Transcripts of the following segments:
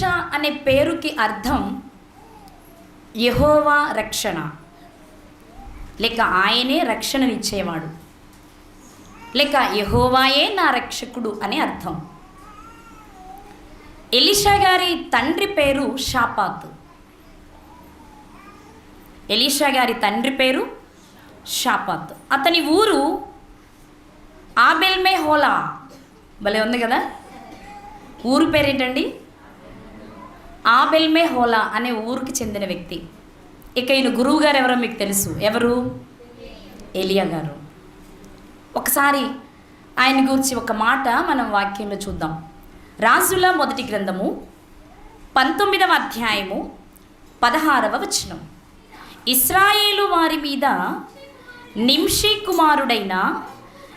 Elisha అనే పేరుకి అర్థం యహోవా రక్షణ. లేక ఆయనే రక్షణనిచ్చేవాడు. లేక యహోవాయే నా రక్షకుడు అని అర్థం. ఎలిషా గారి తండ్రి పేరు షాపాత్. ఎలీషా గారి తండ్రి పేరు షాపాత్. అతని ఊరు ఆబెల్మే హోలా భలే ఉంది కదా? ఊరు పేరేంటండి? ఆబెల్మే హోలా అనే ఊరికి చెందిన వ్యక్తి. ఇక ఈయన గురువు గారు ఎవరో మీకు తెలుసు. ఎవరు? ఎలియా గారు. ఒకసారి ఆయన గురించి ఒక మాట మనం వాక్యంలో చూద్దాం. రాజుల మొదటి గ్రంథము పంతొమ్మిదవ అధ్యాయము పదహారవ వచనం. ఇస్రాయేలు వారి మీద నింషి కుమారుడైన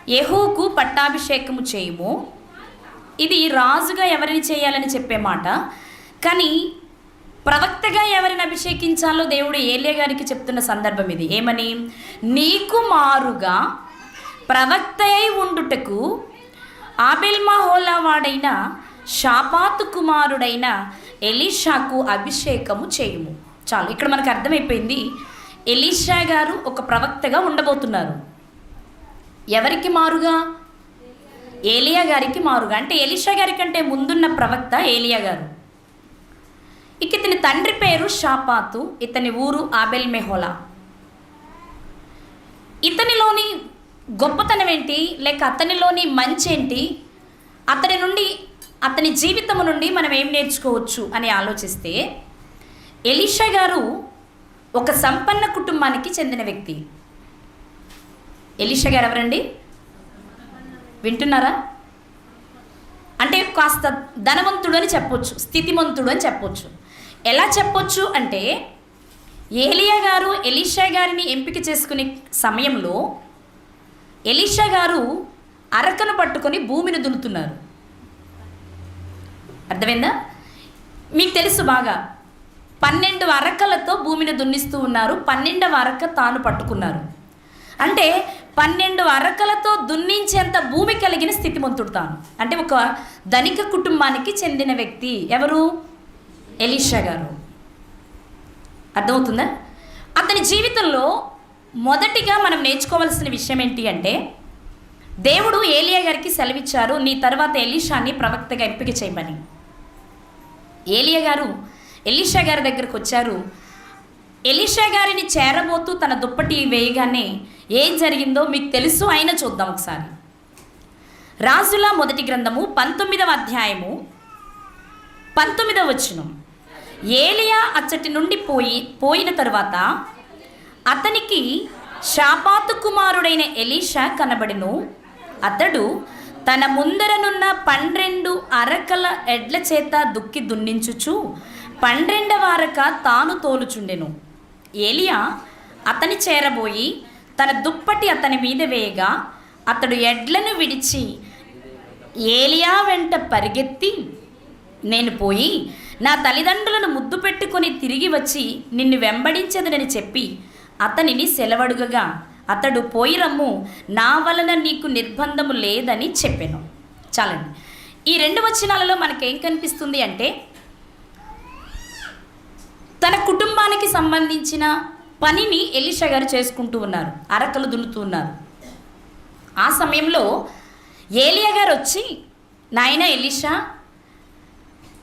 యెహూకు పట్టాభిషేకము చేయము. ఇది రాజుగా ఎవరిని చేయాలని చెప్పే మాట? కానీ ప్రవక్తగా ఎవరిని అభిషేకించాలో దేవుడు ఏలియా గారికి చెప్తున్న సందర్భం ఇది. ఏమని? నీకు మారుగా ప్రవక్త అయి ఉండుటకు ఆబెల్మహోలా వాడైన షాపాతు కుమారుడైన ఎలీషాకు అభిషేకము చేయుము. చాలు ఇక్కడ మనకు అర్థమైపోయింది. ఎలీషా గారు ఒక ప్రవక్తగా ఉండబోతున్నారు. ఎవరికి మారుగా? ఏలియా గారికి మారుగా. అంటే ఎలీషా గారి కంటే ముందున్న ప్రవక్త ఏలియా గారు. ఇక ఇతని తండ్రి పేరు షాపాతు ఇతని ఊరు ఆబెల్ మెహోలా ఇతనిలోని గొప్పతనం ఏంటి లేక అతనిలోని మంచి ఏంటి అతని నుండి అతని జీవితము నుండి మనం ఏం నేర్చుకోవచ్చు అని ఆలోచిస్తే ఎలీషా గారు ఒక సంపన్న కుటుంబానికి చెందిన వ్యక్తి. ఎలీషా గారు ఎవరండి? వింటున్నారా? అంటే కాస్త ధనవంతుడు అని చెప్పొచ్చు స్థితిమంతుడు అని చెప్పొచ్చు. ఎలా చెప్పొచ్చు అంటే ఏలియా గారు ఎలీషా గారిని ఎంపిక చేసుకునే సమయంలో ఎలీషా గారు అరకను పట్టుకొని భూమిని దున్నుతున్నారు. అర్థమైందా? మీకు తెలుసు బాగా. పన్నెండు అరకలతో భూమిని దున్నిస్తూ ఉన్నారు పన్నెండవ అరక తాను పట్టుకున్నారు. అంటే పన్నెండు అరకలతో దున్నించేంత భూమి కలిగిన స్థితిమంతుడు తాను. అంటే ఒక ధనిక కుటుంబానికి చెందిన వ్యక్తి ఎవరు? ఎలీషా గారు. అర్థమవుతుందా? అతని జీవితంలో మొదటిగా మనం నేర్చుకోవాల్సిన విషయం ఏంటి అంటే దేవుడు ఏలియా గారికి సెలవిచ్చారు నీ తర్వాత ఎలీషాని ప్రవక్తగా ఎంపిక చేయమని. ఏలియా గారు ఎలీషా గారి దగ్గరకు వచ్చారు. ఎలీషా గారిని చేరబోతూ తన దుప్పటి వేయగానే ఏం జరిగిందో మీకు తెలుసు అయినా చూద్దాం ఒకసారి. రాజుల మొదటి గ్రంథము పంతొమ్మిదవ అధ్యాయము పంతొమ్మిదవ వచనం. ఏలియా అచ్చటి నుండి పోయి పోయిన తరువాత అతనికి షాపాతు కుమారుడైన ఎలీషా కనబడిను. అతడు తన ముందరనున్న పన్నెండు అరకల ఎడ్ల చేత దుక్కి దున్నించుచు పన్నెండవ అరక తాను తోలుచుండెను. ఏలియా అతని చేరబోయి తన దుప్పటి అతని మీద వేయగా అతడు ఎడ్లను విడిచి ఏలియా వెంట పరిగెత్తి నేను పోయి నా తల్లిదండ్రులను ముద్దు పెట్టుకొని తిరిగి వచ్చి నిన్ను వెంబడించదనని చెప్పి అతనిని సెలవడుగగా అతడు పోయి రమ్ము నా వలన నీకు నిర్బంధము లేదని చెప్పాను. చాలండి. ఈ రెండు వచనాలలో మనకేం కనిపిస్తుంది అంటే తన కుటుంబానికి సంబంధించిన పనిని ఎలిషా గారు చేసుకుంటూ ఉన్నారు అరకలు దున్నుతూ ఉన్నారు. ఆ సమయంలో ఏలియా గారు వచ్చి నాయన ఎలిషా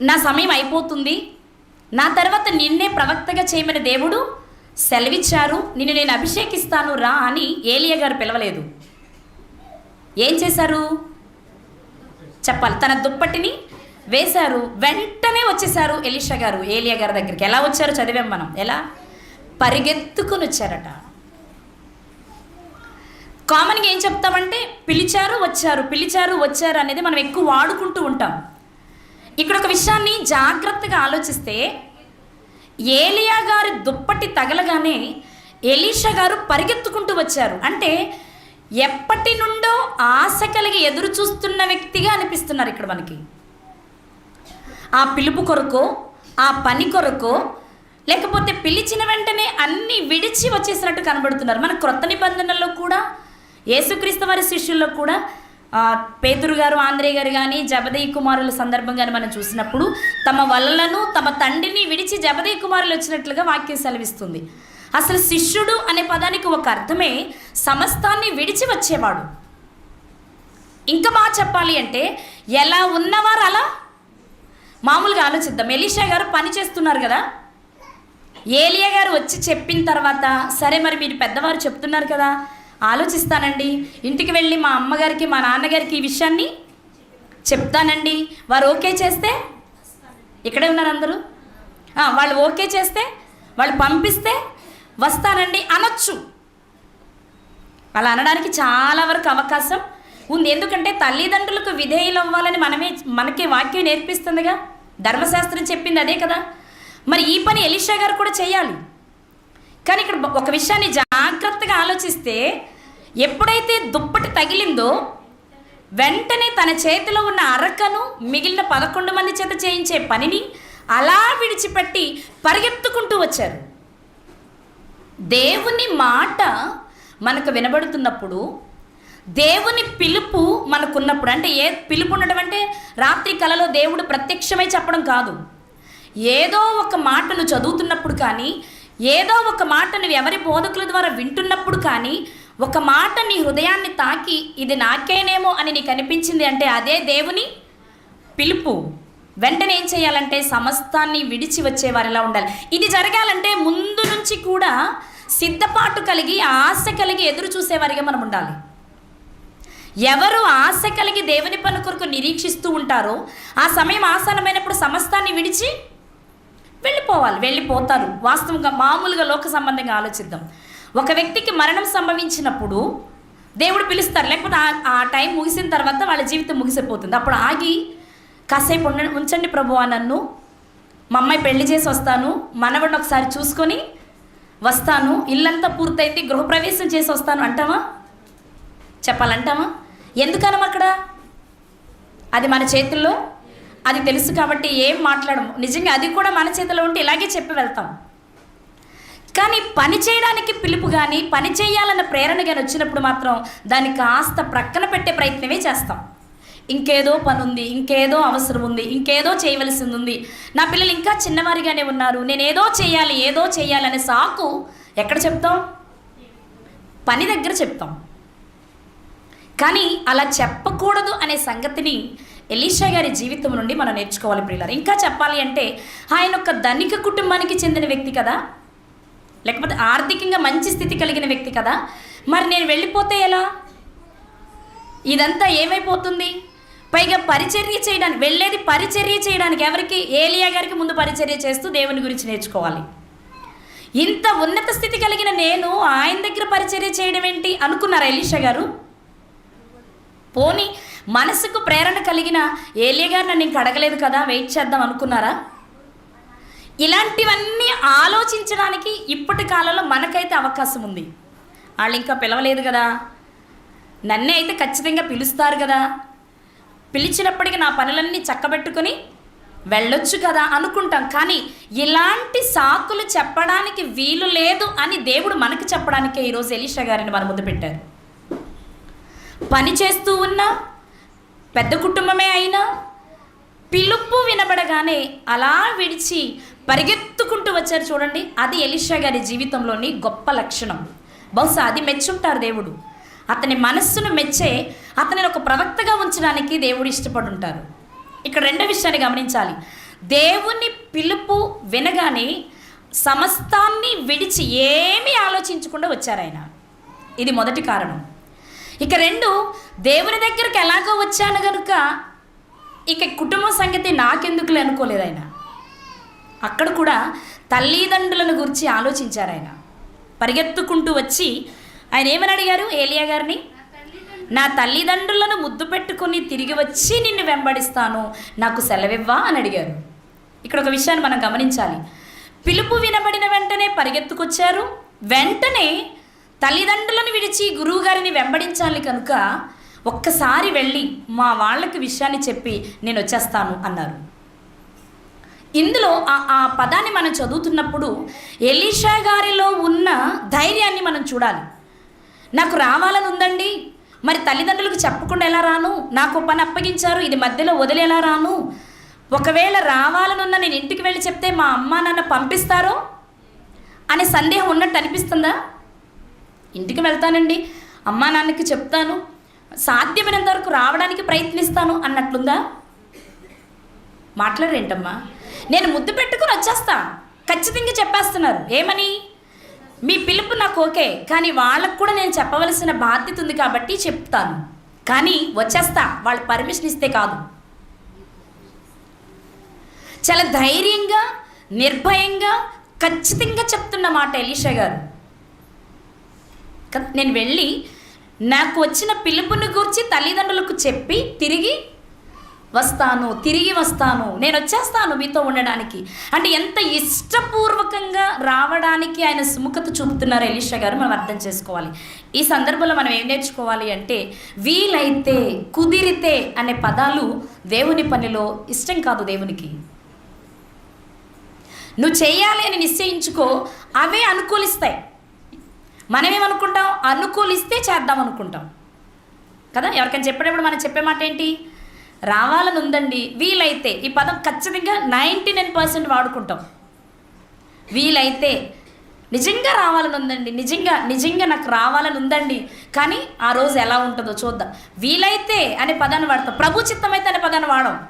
నా సమయం అయిపోతుంది. నా తర్వాత నిన్నే ప్రవక్తగా చేయమని దేవుడు సెలవిచ్చారు. నిన్ను నేను అభిషేకిస్తాను రా అని ఏలియా గారు పిలవలేదు. ఏం చేశారు? చెప్పాలి. తన దుప్పటిని వేశారు. వెంటనే వచ్చేసారు ఎలీషా గారు ఏలియా గారి దగ్గరికి. ఎలా వచ్చారు చదివాం మనం. ఎలా? పరిగెత్తుకుని వచ్చారట. కామన్గా ఏం చెప్తామంటే పిలిచారు వచ్చారు. పిలిచారు వచ్చారు అనేది మనం ఎక్కువ వాడుకుంటూ ఉంటాం. ఇక్కడ ఒక విషయాన్ని జాగ్రత్తగా ఆలోచిస్తే ఏలియా గారి దుప్పటి తగలగానే ఎలీషా గారు పరిగెత్తుకుంటూ వచ్చారు. అంటే ఎప్పటి నుండో ఆశ కలిగి ఎదురు చూస్తున్న వ్యక్తిగా అనిపిస్తున్నారు ఇక్కడ మనకి. ఆ పిలుపు కొరకు ఆ పని కొరకో లేకపోతే పిలిచిన వెంటనే అన్నీ విడిచి వచ్చేసినట్టు కనబడుతున్నారు. మన క్రొత్త నిబంధనల్లో కూడా యేసుక్రీస్తు వారి శిష్యుల్లో కూడా పేతురు గారు ఆంధ్రే గారు కానీ జబదయ్య కుమారుల సందర్భంగాను మనం చూసినప్పుడు తమ వలలను తమ తండ్రిని విడిచి జబదయ్య కుమారులు వచ్చినట్లుగా వాక్యం సెలవిస్తుంది. అసలు శిష్యుడు అనే పదానికి ఒక అర్థమే సమస్తాన్ని విడిచి వచ్చేవాడు. ఇంకా బాగా చెప్పాలి అంటే ఎలా ఉన్నవారు అలా? మామూలుగా ఆలోచిద్దాం. ఎలీషా గారు పని చేస్తున్నారు కదా. ఏలియా గారు వచ్చి చెప్పిన తర్వాత సరే మరి మీరు పెద్దవారు చెప్తున్నారు కదా. ఆలోచిస్తానండి. ఇంటికి వెళ్ళి మా అమ్మగారికి మా నాన్నగారికి ఈ విషయాన్ని చెప్తానండి. వారు ఓకే చేస్తే ఇక్కడే ఉన్నారు అందరూ? వాళ్ళు ఓకే చేస్తే వాళ్ళు పంపిస్తే వస్తానండి అనొచ్చు. అలా అనడానికి చాలా వరకు అవకాశం ఉంది. ఎందుకంటే తల్లిదండ్రులకు విధేయులు అవ్వాలని మనమే మనకి వాక్యం నేర్పిస్తుందిగా. ధర్మశాస్త్రం చెప్పింది అదే కదా. మరి ఈ పని ఎలిషా గారు కూడా చేయాలి. కానీ ఇక్కడ ఒక విషయాన్ని జాగ్రత్తగా ఆలోచిస్తే ఎప్పుడైతే దుప్పటి తగిలిందో వెంటనే తన చేతిలో ఉన్న అరకను మిగిలిన పదకొండు మంది చేత చేయించే పనిని అలా విడిచిపెట్టి పరిగెత్తుకుంటూ వచ్చారు. దేవుని మాట మనకు వినబడుతున్నప్పుడు దేవుని పిలుపు మనకున్నప్పుడు అంటే ఏ పిలుపు ఉండడం అంటే రాత్రి కలలో దేవుడు ప్రత్యక్షమై చెప్పడం కాదు. ఏదో ఒక మాటను చదువుతున్నప్పుడు కానీ ఏదో ఒక మాటను ఎవరి బోధకుల ద్వారా వింటున్నప్పుడు కానీ ఒక మాట నీ హృదయాన్ని తాకి ఇది నాకేనేమో అని నీకు అనిపించింది అంటే అదే దేవుని పిలుపు. వెంటనే ఏం చేయాలంటే సమస్తాన్ని విడిచి వచ్చేవారిలా ఉండాలి. ఇది జరగాలంటే ముందు నుంచి కూడా సిద్ధపాటు కలిగి ఆశ కలిగి ఎదురు చూసేవారిగా మనం ఉండాలి. ఎవరు ఆశ కలిగి దేవుని పని కొరకు నిరీక్షిస్తూ ఉంటారో ఆ సమయం ఆసనమైనప్పుడు సమస్తాన్ని విడిచి వెళ్ళిపోవాలి వెళ్ళిపోతారు. వాస్తవంగా మామూలుగా లోక సంబంధంగా ఆలోచిద్దాం. ఒక వ్యక్తికి మరణం సంభవించినప్పుడు దేవుడు పిలుస్తారు. లేకపోతే ఆ- టైం ముగిసిన తర్వాత వాళ్ళ జీవితం ముగిసిపోతుంది. అప్పుడు ఆగి కాసేపు ఉండ ఉంచండి ప్రభువా నన్ను. మా అమ్మాయి పెళ్ళి చేసి వస్తాను. మనవడిని ఒకసారి చూసుకొని వస్తాను. ఇల్లంతా పూర్తయితే గృహప్రవేశం చేసి వస్తాను అంటావా? చెప్పాలంటామా ఎందుకనం అక్కడ అది మన చేతుల్లో? అది తెలుసు కాబట్టి ఏం మాట్లాడము. నిజంగా అది కూడా మన చేతిలో ఉంటే ఇలాగే చెప్పి వెళ్తాం. కానీ పని చేయడానికి పిలుపు కానీ పని చేయాలన్న ప్రేరణ కానీ వచ్చినప్పుడు మాత్రం దాన్ని కాస్త ప్రక్కన పెట్టే ప్రయత్నమే చేస్తాం. ఇంకేదో పని ఉంది ఇంకేదో అవసరం ఉంది ఇంకేదో చేయవలసింది ఉంది నా పిల్లలు ఇంకా చిన్నవారిగానే ఉన్నారు. నేను ఏదో చేయాలి ఏదో చేయాలనే సాకు ఎక్కడ చెప్తాం? పని దగ్గర చెప్తాం. కానీ అలా చెప్పకూడదు అనే సంగతిని ఎలీషా గారి జీవితం నుండి మనం నేర్చుకోవాలి ప్రియులారు. ఇంకా చెప్పాలి అంటే ఆయన ఒక ధనిక కుటుంబానికి చెందిన వ్యక్తి కదా? లేకపోతే ఆర్థికంగా మంచి స్థితి కలిగిన వ్యక్తి కదా? మరి నేను వెళ్ళిపోతే ఎలా? ఇదంతా ఏమైపోతుంది? పైగా పరిచర్య చేయడానికి వెళ్ళేది పరిచర్య చేయడానికి ఎవరికి? ఏలియా గారికి ముందు పరిచర్య చేస్తూ దేవుని గురించి నేర్చుకోవాలి. ఇంత ఉన్నత స్థితి కలిగిన నేను ఆయన దగ్గర పరిచర్య చేయడం ఏంటి అనుకున్నారా ఎలీషా గారు? పోనీ మనసుకు ప్రేరణ కలిగిన ఏలియా గారు నన్ను ఇంక అడగలేదు కదా వెయిట్ చేద్దాం అనుకున్నారా? ఇలాంటివన్నీ ఆలోచించడానికి ఇప్పటి కాలంలో మనకైతే అవకాశం ఉంది. వాళ్ళు ఇంకా పిలవలేదు కదా. నన్నే అయితే ఖచ్చితంగా పిలుస్తారు కదా. పిలిచినప్పటికీ నా పనులన్నీ చక్కబెట్టుకొని వెళ్ళొచ్చు కదా అనుకుంటాం. కానీ ఇలాంటి సాకులు చెప్పడానికి వీలు లేదు అని దేవుడు మనకి చెప్పడానికే ఈరోజు ఎలీషా గారిని మన ముందు పెట్టారు. పని చేస్తూ ఉన్న పెద్ద కుటుంబమే అయినా పిలుపు వినబడగానే అలా విడిచి పరిగెత్తుకుంటూ వచ్చారు చూడండి. అది ఎలిషా గారి జీవితంలోని గొప్ప లక్షణం. బహుశా అది మెచ్చుంటారు దేవుడు. అతని మనస్సును మెచ్చే అతనిని ఒక ప్రవక్తగా ఉంచడానికి దేవుడు ఇష్టపడి ఉంటారు ఇక్కడ రెండో విషయాన్ని గమనించాలి. దేవుని పిలుపు వినగానే సమస్తాన్ని విడిచి ఏమీ ఆలోచించకుండా వచ్చారు ఆయన ఇది మొదటి కారణం. ఇక రెండు దేవుని దగ్గరికి ఎలాగో వచ్చాను కనుక ఇక కుటుంబ సంగతి నాకెందుకులే అనుకోలేదు ఆయన. అక్కడ కూడా తల్లిదండ్రులను గురించి ఆలోచించారు ఆయన. పరిగెత్తుకుంటూ వచ్చి ఆయన ఏమని అడిగారు? ఏలియా గారిని? నా తల్లిదండ్రులను ముద్దు పెట్టుకుని తిరిగి వచ్చి నిన్ను వెంబడిస్తాను. నాకు సెలవివ్వా? అని అడిగారు. ఇక్కడ ఒక విషయాన్ని మనం గమనించాలి. పిలుపు వినబడిన వెంటనే పరిగెత్తుకొచ్చారు. వెంటనే తల్లిదండ్రులను విడిచి గురువుగారిని వెంబడించాలి కనుక ఒక్కసారి వెళ్ళి మా వాళ్ళకి విషయాన్ని చెప్పి నేను వచ్చేస్తాను అన్నారు. ఇందులో ఆ ఆ పదాన్ని మనం చదువుతున్నప్పుడు ఎలీషా గారిలో ఉన్న ధైర్యాన్ని మనం చూడాలి. నాకు రావాలని ఉందండి. మరి తల్లిదండ్రులకు చెప్పకుండా ఎలా రాను? నాకు పని అప్పగించారు. ఇది మధ్యలో వదిలేలా రాను? ఒకవేళ రావాలనున్న నేను ఇంటికి వెళ్ళి చెప్తే మా అమ్మ నాన్న పంపిస్తారో? అనే సందేహం ఉన్నట్టు అనిపిస్తుందా? ఇంటికి వెళ్తానండి. అమ్మా నాన్నకి చెప్తాను. సాధ్యమైనంత వరకు రావడానికి ప్రయత్నిస్తాను అన్నట్లుందా? మాట్లాడరేంటమ్మా? నేను ముద్దు పెట్టుకుని వచ్చేస్తా. ఖచ్చితంగా చెప్పేస్తున్నారు. ఏమని? మీ పిలుపు నాకు ఓకే కానీ వాళ్ళకు కూడా నేను చెప్పవలసిన బాధ్యత ఉంది కాబట్టి చెప్తాను. కానీ వచ్చేస్తా. వాళ్ళు పర్మిషన్ ఇస్తే కాదు. చాలా ధైర్యంగా నిర్భయంగా ఖచ్చితంగా చెప్తున్న మాట ఎలీషా గారు. నేను వెళ్ళి నాకు వచ్చిన పిలుపుని గురించి తల్లిదండ్రులకు చెప్పి తిరిగి వస్తాను తిరిగి వస్తాను. నేను వచ్చేస్తాను మీతో ఉండడానికి. అంటే ఎంత ఇష్టపూర్వకంగా రావడానికి ఆయన సుముఖత చూపుతున్నారు ఎలీషా గారు మనం అర్థం చేసుకోవాలి. ఈ సందర్భంలో మనం ఏం నేర్చుకోవాలి అంటే వీలైతే కుదిరితే అనే పదాలు దేవుని పనిలో ఇష్టం కాదు దేవునికి. నువ్వు చేయాలి అని నిశ్చయించుకో అవే అనుకూలిస్తాయి. మనమేమనుకుంటాం? అనుకూలిస్తే చేద్దాం అనుకుంటాం కదా? ఎవరికైనా చెప్పేటప్పుడు మనం చెప్పే మాట ఏంటి? రావాలని ఉందండి వీలైతే ఈ పదం ఖచ్చితంగా నైంటీ నైన్ పర్సెంట్ వాడుకుంటాం. వీలైతే నిజంగా రావాలని ఉందండి నిజంగా నిజంగా నాకు రావాలని ఉందండి కానీ ఆ రోజు ఎలా ఉంటుందో చూద్దాం. వీలైతే అనే పదాన్ని వాడతాం. ప్రభు చిత్తమైతే అనే పదాన్ని వాడం.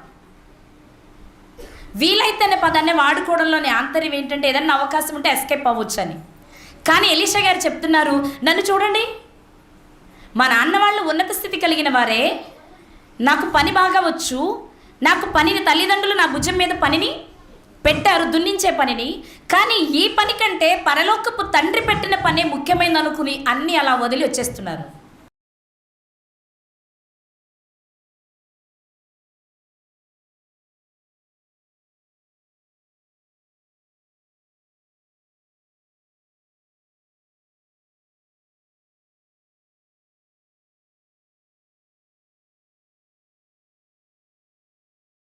వీలైతే అనే పదాన్ని వాడుకోవడంలోని ఆంతర్యం ఏంటంటే ఏదైనా అవకాశం ఉంటే ఎస్కేప్ అవ్వచ్చు అని కానీ ఎలీషా గారు చెప్తున్నారు నన్ను చూడండి. మా నాన్న వాళ్ళు ఉన్నత స్థితి కలిగిన వారే. నాకు పని బాగా వచ్చు. నాకు పనిని తల్లిదండ్రులు నా భుజం మీద పనిని పెట్టారు దున్నించే పనిని. కానీ ఈ పని కంటే పరలోకపు తండ్రి పెట్టిన పనే ముఖ్యమైనది అనుకుని అన్నీ అలా వదిలి వచ్చేస్తున్నారు.